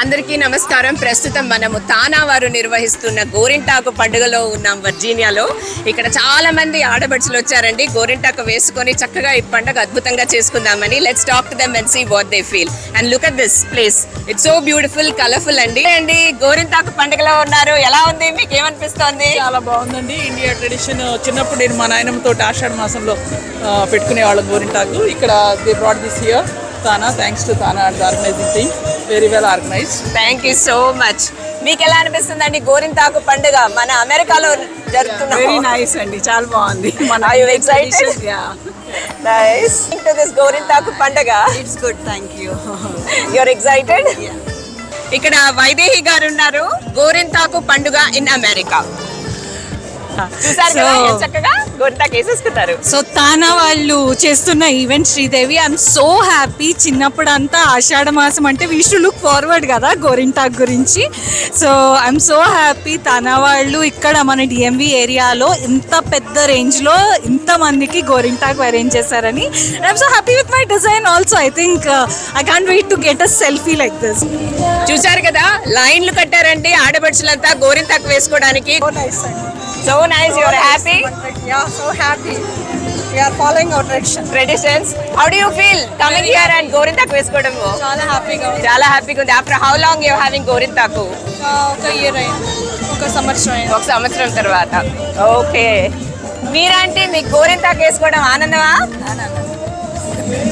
అందరికీ నమస్కారం. ప్రస్తుతం మనము తానా వారు నిర్వహిస్తున్న గోరింటాకు పండుగలో ఉన్నాం వర్జీనియాలో. ఇక్కడ చాలా మంది ఆడబడుచులు వచ్చారండి. గోరింటాకు వేసుకొని చక్కగా ఈ పండుగ అద్భుతంగా చేసుకుందామని. Let's talk to them and see what they feel and look at this place it's so beautiful colourful అండి. అండి గోరింటాకు పండుగలో ఉన్నారు. ఎలా ఉంది? మీకు ఏమనిపిస్తోంది? చాలా బాగుందండి. ఇండియా ట్రెడిషన్ చిన్నప్పుడు నేను మా నాయనమ్మతో ఆషాఢ మాసంలో పెట్టుకునే పెట్టుకునేవాళ్ళం గోరింటాకు. ఇక్కడ they brought this year TANA thanks to TANA and organising team very well organise thank you so much మీకు ఎలా అనిపిస్తుందండి? గోరింటాకు పండుగ మన అమెరికాలో వెరీ జరుగుతున్న నైస్ అండి. చాలా బాగుంది. మన Are you excited? Nice to this గోరింటాకు పండుగ. It's good thank you you're excited ఇక్కడ వైదేహి గారు ఉన్నారు. గోరింటాకు పండుగ ఇన్ అమెరికా. ఎంత చక్కగా సో తానా వాళ్ళు చేస్తున్న event Sridevi I'm so happy చిన్నప్పుడు అంతా ఆషాఢ మాసం అంటే వీ షు లుక్ ఫార్వర్డ్ కదా గోరింటాక్ గురించి. So I'm so happy TANA వాళ్ళు ఇక్కడ మన డిఎంవి ఏరియాలో ఇంత పెద్ద రేంజ్లో ఇంతమందికి గోరింటాక్ అరేంజ్ చేశారని. I'm so happy with my design also I think I can't wait to get a selfie like this చూసారు కదా లైన్లు కట్టారండి ఆడపడుచులంతా గోరింటాకు వేసుకోవడానికి. నైస్ అండి so nice your happy yeah so happy we're following our tradition traditions how do you feel coming here and గోరింటాకు వేసుకోవడం చాలా హ్యాపీగా ఉంది చాలా హ్యాపీగా ఉంది after how long you having గోరింటాకు ఆ, ఒక ఇయర్ అయింది. ఒక సంవత్సరం అయింది. ఒక సంవత్సరం తర్వాత. ఓకే మీరంటే మీకు గోరింతాకు వేసుకోవడం ఆనందమా?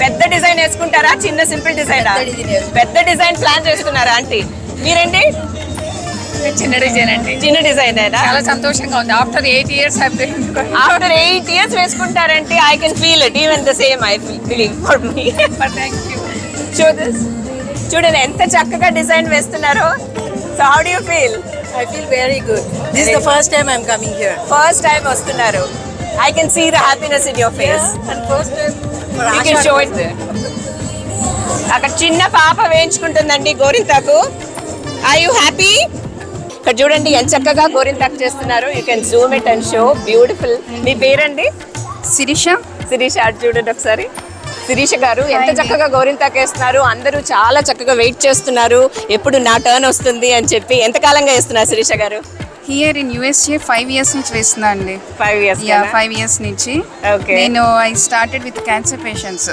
పెద్ద డిజైన్ వేసుకుంటారా? చిన్న సింపుల్ డిజైన్? పెద్ద డిజైన్ ప్లాన్ చేస్తున్నారా ఆంటీ? మీరండి? చిన్న డిజైన్ అండి. చిన్న డిజైన్ చాలా సంతోషంగా ఉంది. After eight years after eight years వేసుకుంటారంటే I can feel it even the same I believe for me show this చూడండి ఎంత చక్కగా design వేస్తున్నారో. So how do you feel I feel very good. This is the first time I'm coming here. First time వస్తున్నారు. I can see the happiness in your face show it. there. అక్కడ చిన్న పాప వేయించుకుంటుందండి గోరింతాకు. I you happy ఇక్కడ చూడండి ఎంత చక్కగా గోరింతాకు చేస్తున్నారు. You can zoom it and show beautiful మీ పేరండి? శిరీష. శిరీష అటు చూడండి ఒకసారి. శిరీష గారు ఎంత చక్కగా గోరింతాకు వేస్తున్నారు అందరూ చాలా చక్కగా వెయిట్ చేస్తున్నారు. ఎప్పుడు నా టర్న్ వస్తుంది అని చెప్పి ఎంత కాలంగా వేస్తున్నారు Sirisha garu? Here in USA five years నుంచి వేస్తున్నా అండి. Five years yeah five years నుంచి. నేను I started with cancer patients.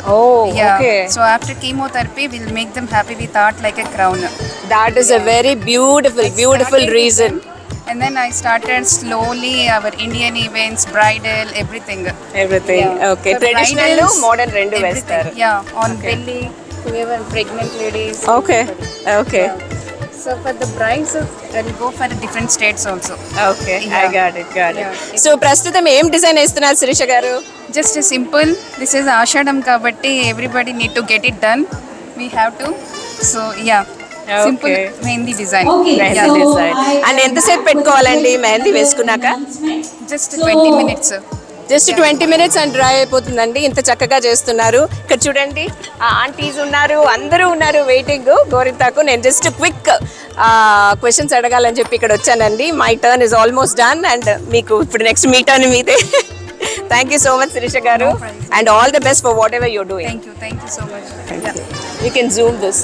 So after chemotherapy will make them happy with art like a crown that is a very beautiful beautiful reason and then I started slowly our Indian events bridal everything everything okay traditional modern రెండు వేస్తారు yeah on belly ever pregnant ladies okay okay so for the brides will go for different states also okay I Yeah. Got it got Yeah. It so ప్రస్తుతం ఏం design వేస్తున్నారు Sirisha garu? Just simple this is ఆషాఢం కాబట్టి everybody need to get it done we have to so yeah simple. Mehndi design. Mehndi design and ఎంతసేపు పెట్టుకోవాలండి మెహందీ వేసుకున్నాక? Just twenty minutes just twenty minutes and dry అయిపోతుందండి. ఇంత చక్కగా చేస్తున్నారు. ఇక్కడ చూడండి ఆంటీస్ ఉన్నారు అందరూ ఉన్నారు వెయిటింగ్ గోరింతాకు నేను జస్ట్ క్విక్ క్వశ్చన్స్ అడగాలని చెప్పి ఇక్కడ వచ్చానండి. My turn is almost done and మీకు ఇప్పుడు నెక్స్ట్ మీ టర్న్ మీదే. Thank you so much Sirisha garu. And all the best for whatever you're doing thank you thank you so much you can zoom this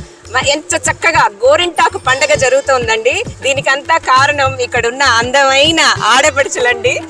ఎంత చక్కగా గోరింటాకు పండగ జరుగుతోందండి. దీనికంతా కారణం ఇక్కడ ఉన్న అందమైన ఆడపడుచులండి.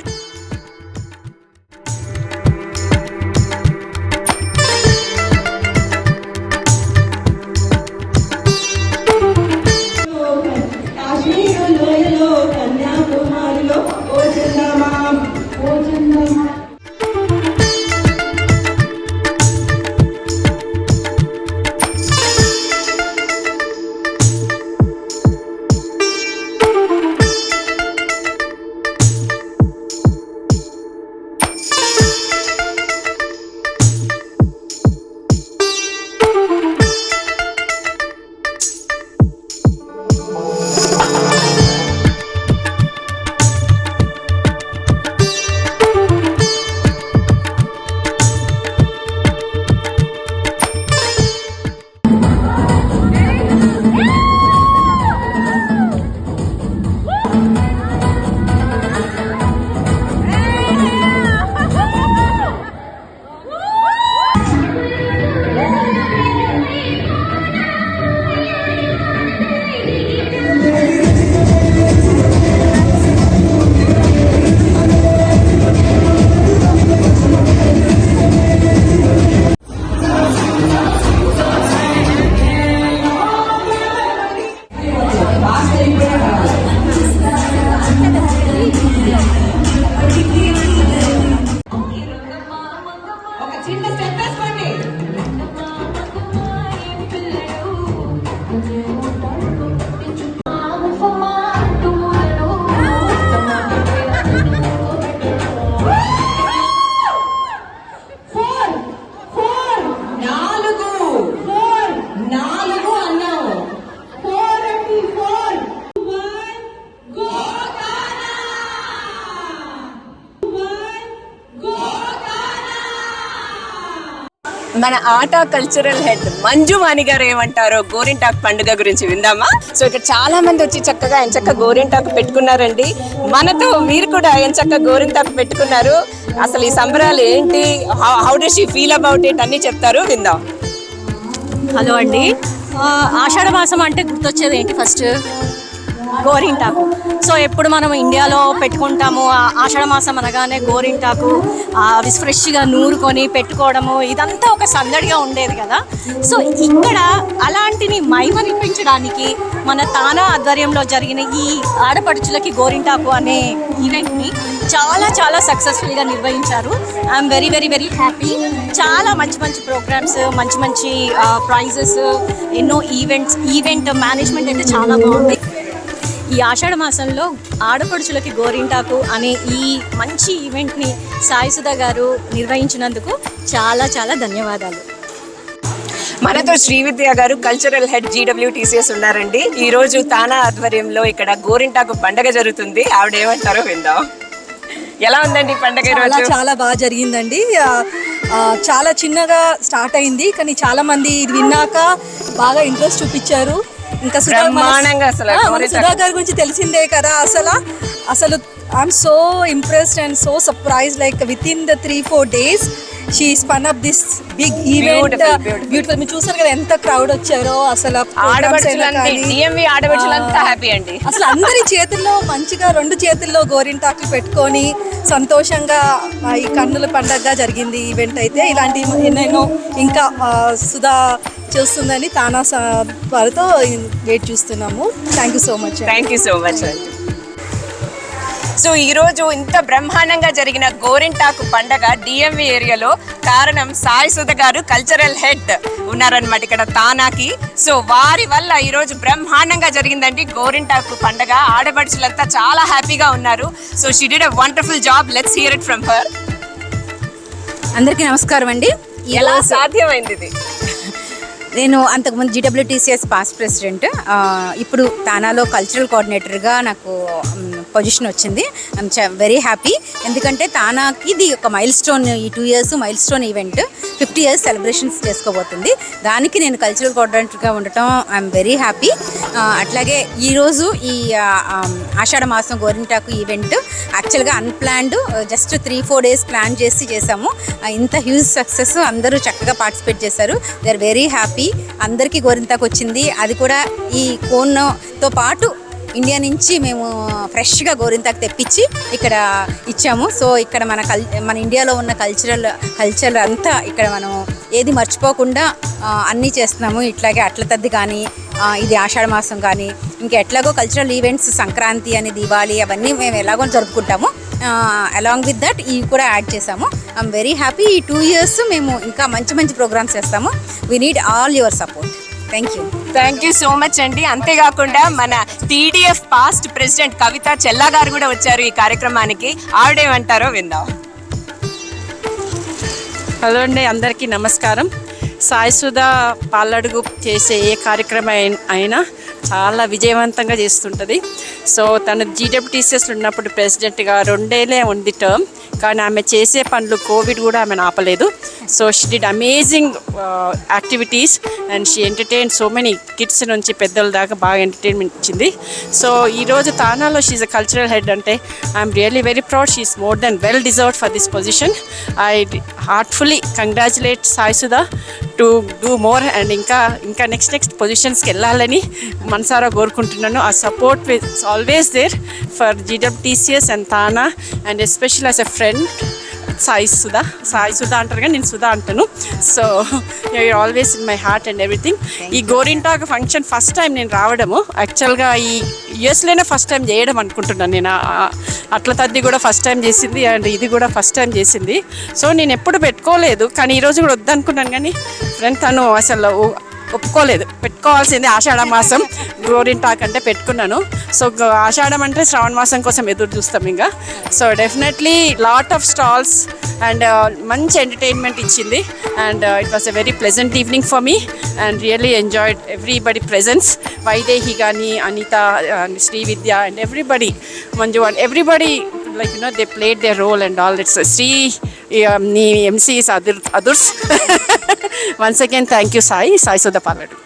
మన ఆట కల్చరల్ హెడ్ మంజు వాణి గారు ఏమంటారో గోరింటాకు పండుగ గురించి విందామా? సో ఇక్కడ చాలా మంది వచ్చి చక్కగా ఎంచక్క గోరింటాకు పెట్టుకున్నారండి. మనతో మీరు కూడా ఎంచక్క గోరింటాకు పెట్టుకున్నారు. అసలు ఈ సంబరాలు ఏంటి? How does she feel about it అన్ని చెప్తారు. విందాం. హలో అండి. ఆషాఢ మాసం అంటే గుర్తొచ్చేది ఏంటి ఫస్ట్ గోరింటాకు. సో ఎప్పుడు మనం ఇండియాలో పెట్టుకుంటాము ఆ ఆషాఢ మాసం అనగానే గోరింటాకు అవి ఫ్రెష్గా నూరుకొని పెట్టుకోవడము ఇదంతా ఒక సందడిగా ఉండేది కదా. సో ఇక్కడ అలాంటిని మైమరిపించడానికి మన తానా ఆధ్వర్యంలో జరిగిన ఈ ఆడపడుచులకి గోరింటాకు అనే ఈవెంట్ని చాలా చాలా సక్సెస్ఫుల్గా నిర్వహించారు. I'm very very very happy చాలా మంచి మంచి ప్రోగ్రామ్స్ మంచి మంచి ప్రైజెస్ ఎన్నో ఈవెంట్స్ ఈవెంట్ మేనేజ్మెంట్ అయితే చాలా బాగుంది. ఈ ఆషాఢ మాసంలో ఆడపడుచులకి గోరింటాకు అనే ఈ మంచి ఈవెంట్ని సాయి సుధా గారు నిర్వహించినందుకు చాలా చాలా ధన్యవాదాలు. మనతో శ్రీవిద్య గారు కల్చరల్ హెడ్ జీడబ్ల్యూటీసీఎస్ ఉన్నారండి. ఈ రోజు తానా ఆధ్వర్యంలో ఇక్కడ గోరింటాకు పండగ జరుగుతుంది. ఆవిడ ఏమంటారో విందాం. ఎలా ఉందండి పండగ చాలా ఈరోజు చాలా బాగా జరిగిందండి. చాలా చిన్నగా స్టార్ట్ అయింది. కానీ చాలా మంది ఇది విన్నాక బాగా ఇంట్రెస్ట్ చూపించారు. ఇంకా బ్రహ్మాండంగా అసలు. సుధా గారి గురించి తెలిసిందే కదా అసలు. అసలు I'm so impressed and so surprise like with in the three four days she spun up this big event. Beautiful మీరు చూసారు కదా ఎంత క్రౌడ్ వచ్చారో అసలు అసలు అందరి చేతుల్లో మంచిగా రెండు చేతుల్లో గోరింటాకులు పెట్టుకొని సంతోషంగా ఈ కన్నుల పండగగా జరిగింది ఈవెంట్ అయితే. ఇలాంటి ఎన్నెన్నో ఇంకా సుధా చూస్తుందని తానా వారితో వెయిట్ చూస్తున్నాము. Thank you so much thank you so much అండి సో ఈ రోజు ఇంత బ్రహ్మాండంగా జరిగిన గోరింటాకు పండగ డిఎంవి ఏరియాలో కారణం సాయి సుధ గారు కల్చరల్ హెడ్ ఉన్నారనమాట ఇక్కడ తానాకి. సో వారి వల్ల ఈ రోజు బ్రహ్మాండంగా జరిగిందండి గోరింటాకు పండగ. ఆడపడుచులంతా చాలా హ్యాపీగా ఉన్నారు. So she did a wonderful job let's hear it from her అందరికీ నమస్కారం అండి. ఎలా సాధ్యమైంది ఇది? నేను అంతకుముందు జీడబ్ల్యూటీసీఎస్ పాస్ట్ ప్రెసిడెంట్ ఇప్పుడు తానాలో కల్చరల్ కోఆర్డినేటర్గా నాకు పొజిషన్ వచ్చింది. ఐమ్ వెరీ హ్యాపీ ఎందుకంటే తానాకి ఇది ఒక మైల్ స్టోన్ ఈ two years milestone event fifty years celebrations చేసుకోబోతుంది. దానికి నేను కల్చరల్ కోఆర్డినేటర్గా ఉండటం ఐఎమ్ వెరీ హ్యాపీ అట్లాగే ఈరోజు ఈ ఆషాఢ మాసం గోరింటాకు ఈవెంట్ యాక్చువల్గా unplanned just three four days plan చేసి చేసాము. ఇంత హ్యూజ్ సక్సెస్ అందరూ చక్కగా పార్టిసిపేట్ చేశారు. దే ఆర్ వెరీ హ్యాపీ అందరికీ గోరింతాకు వచ్చింది. అది కూడా ఈ కోన్తో పాటు ఇండియా నుంచి మేము ఫ్రెష్గా గోరింతాకు తెప్పించి ఇక్కడ ఇచ్చాము. సో ఇక్కడ మన కల్ మన ఇండియాలో ఉన్న కల్చరల్ కల్చర్ అంతా ఇక్కడ మనం ఏది మర్చిపోకుండా అన్నీ చేస్తున్నాము. ఇట్లాగే అట్ల తద్ది కానీ ఇది ఆషాఢ మాసం కానీ ఇంకా ఎట్లాగో కల్చరల్ ఈవెంట్స్ సంక్రాంతి అని దీపావళి అవన్నీ మేము ఎలాగో జరుపుకుంటాము. అలాంగ్ విత్ దట్ ఇవి కూడా యాడ్ చేసాము ఐఎమ్ వెరీ హ్యాపీ ఈ టూ ఇయర్స్ మేము ఇంకా మంచి మంచి ప్రోగ్రామ్స్ చేస్తాము. We need all your support. Thank you thank you so much అండి అంతేకాకుండా మన TDF past president Kavitha Chella garu కూడా వచ్చారు ఈ కార్యక్రమానికి. ఆవిడేమంటారో విందాం. హలో అండి అందరికీ నమస్కారం. సాయిసుధ పాలడుగు చేసే ఏ కార్యక్రమం అయినా చాలా విజయవంతంగా చేస్తుంటుంది. సో తను జీడబ్ల్యూటీసీఎస్ ఉన్నప్పుడు ప్రెసిడెంట్గా రెండేలే ఉంది టర్మ్ కానీ ఆమె చేసే పనులు కోవిడ్ కూడా ఆమెను ఆపలేదు. So she did amazing activities and she entertain so many kids నుంచి పెద్దల దాకా బాగా ఎంటర్టైన్మెంట్ ఇచ్చింది. సో ఈరోజు తానాలో షీఈ్ అ కల్చరల్ హెడ్ అంటే I'm really very proud she's more than well deserved for this position I heartfully congratulate Sai Sudha to do more and ఇంకా ఇంకా నెక్స్ట్ నెక్స్ట్ పొజిషన్స్కి వెళ్ళాలని మనసారా కోరుకుంటున్నాను. ఆ support is always there for GWTCS and TANA and especially as a friend Sai Sudha. Sai Sudha అంటారు కానీ నేను సుధా అంటాను. So you're always in my heart and everything ఈ గోరింటాక్ ఫంక్షన్ ఫస్ట్ టైం నేను రావడము. యాక్చువల్గా ఈ యూఎస్లోనే ఫస్ట్ టైం చేయడం అనుకుంటున్నాను నేను. అట్ల తద్ది కూడా ఫస్ట్ టైం చేసింది అండ్ ఇది కూడా ఫస్ట్ టైం చేసింది. సో నేను ఎప్పుడు పెట్టుకోలేదు. కానీ ఈరోజు కూడా వద్దనుకున్నాను కానీ ఫ్రెండ్ తను అసలు ఒప్పుకోలేదు. పెట్టుకోవాల్సింది ఆషాఢ మాసం. గోరింటాక్ అంటే పెట్టుకున్నాను. సో ఆషాఢం అంటే శ్రావణ మాసం కోసం ఎదురు చూస్తాం ఇంకా so definitely lot of stalls and మంచి ఎంటర్టైన్మెంట్ ఇచ్చింది. And it was a very pleasant evening for me and really enjoyed everybody presence Vaidehi కానీ Anitha Sri Vidya and everybody Manju and everybody like you know they played their role and all it's Srini MCs అదుర్ Adhurs once again thank you Sai Sai Sudha పాలడు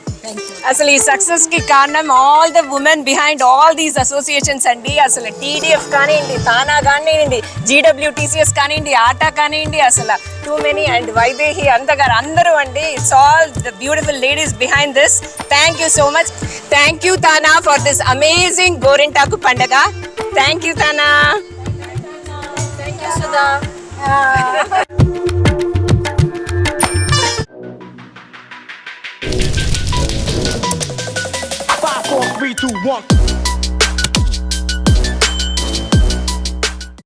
అసలు ఈ సక్సెస్కి కారణం all the women behind all these associations అండి. అసలు TDF కానివ్వండి తానా కానివ్వండి GWTCS కానివ్వండి ఆటా కానివ్వండి అసలు టూ మెనీ అండ్ వైదేహి అంతగారు అందరూ అండి it's all the beautiful ladies behind this thank you so much thank you TANA for this amazing గోరింటాకు పండగ. Thank you TANA thank you Sudha three, two, one.